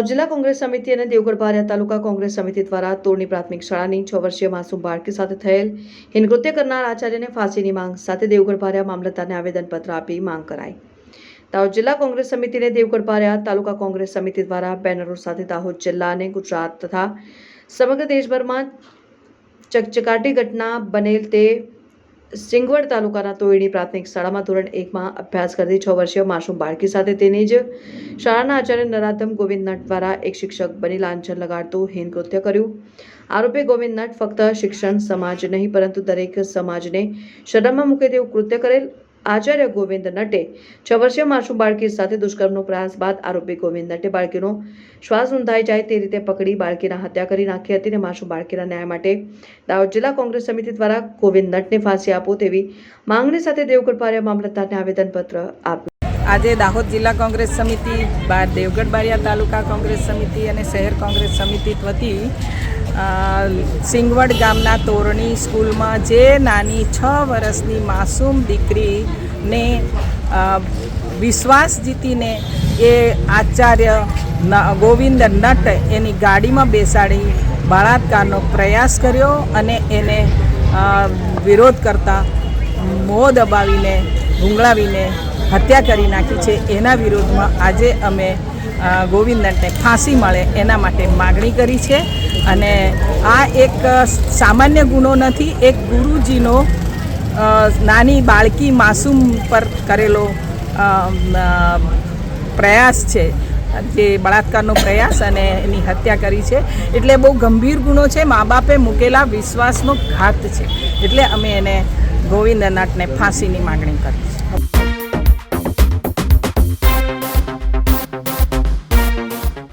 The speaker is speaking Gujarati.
જિલ્લા કોંગ્રેસ સમિતિ અને દેવગઢ બારિયા તાલુકા કોંગ્રેસ સમિતિ દ્વારા તોડની પ્રાથમિક શાળાની છ વર્ષીય માસૂમ બાળકી સાથે થયેલ હિનકૃત્ય કરનાર આચાર્યને ફાંસીની માંગ સાથે દેવગઢ બારિયા મામલતદારને આવેદનપત્ર આપી માંગ કરાઈ. દાહોદ જિલ્લા કોંગ્રેસ સમિતિને દેવગઢ બારિયા તાલુકા કોંગ્રેસ સમિતિ દ્વારા બેનરો સાથે દાહોદ જિલ્લા અને ગુજરાત તથા સમગ્ર દેશભરમાં ચકચકાટી ઘટના બનેલ તે સિંગવડ તાલુકાના તોયણી પ્રાથમિક શાળામાં ધોરણ એકમાં અભ્યાસ કરતી છ વર્ષીય માસૂમ બાળકી સાથે તેની જ શાળાના આચાર્ય નરાધમ ગોવિંદ નટ દ્વારા એક શિક્ષક બની લાંછન લગાડતું હીન કૃત્ય કર્યું. આરોપી ગોવિંદ નટ ફક્ત શિક્ષણ સમાજ નહીં, પરંતુ દરેક સમાજને શરમમાં મૂકે તેવું કૃત્ય કરેલ આચાર્ય ગોવિંદ નટે છ વર્ષીય માસુ બાળકી સાથે દુષ્કર્મનો પ્રયાસ બાદ આરોપી ગોવિંદ નટે બાળકીનો શ્વાસ ઊંધાઈ જાય તે રીતે પકડી બાળકીના હત્યા કરી નાખી હતી અને માસુ બાળકીના ન્યાય માટે દાહોદ જિલ્લા કોંગ્રેસ સમિતિ દ્વારા ગોવિંદ નટને ફાંસી આપો તેવી માંગણી સાથે દેવગઢ પારિયા મામલતદારને આવેદનપત્ર આપ્યું. આજે દાહોદ જિલ્લા કોંગ્રેસ સમિતિ બાર દેવગઢ બારિયા તાલુકા કોંગ્રેસ સમિતિ અને શહેર કોંગ્રેસ સમિતિ વતી સિંગવડ ગામના તોરણી સ્કૂલમાં જે નાની છ વર્ષની માસૂમ દીકરીને વિશ્વાસ જીતીને એ આચાર્ય ગોવિંદ નટ એની ગાડીમાં બેસાડી બળાત્કારનો પ્રયાસ કર્યો અને એને વિરોધ કરતા મોં દબાવીને ભૂંગળાવીને હત્યા કરી નાખી છે. એના વિરોધમાં આજે અમે અ, ગોવિંદ નટને ફાંસી મળે એના માટે માગણી કરી છે. અને આ એક સામાન્ય ગુનો નથી એક ગુરુજીનો નાની બાળકી માસૂમ પર કરેલો પ્રયાસ છે. જે બળાત્કારનો પ્રયાસ અને એની હત્યા કરી છે. એટલે બહુ ગંભીર ગુનો છે. મા બાપે મૂકેલા વિશ્વાસનો ઘાત છે. એટલે અમે એને ગોવિંદનાથને ફાંસીની માગણી કરી. છે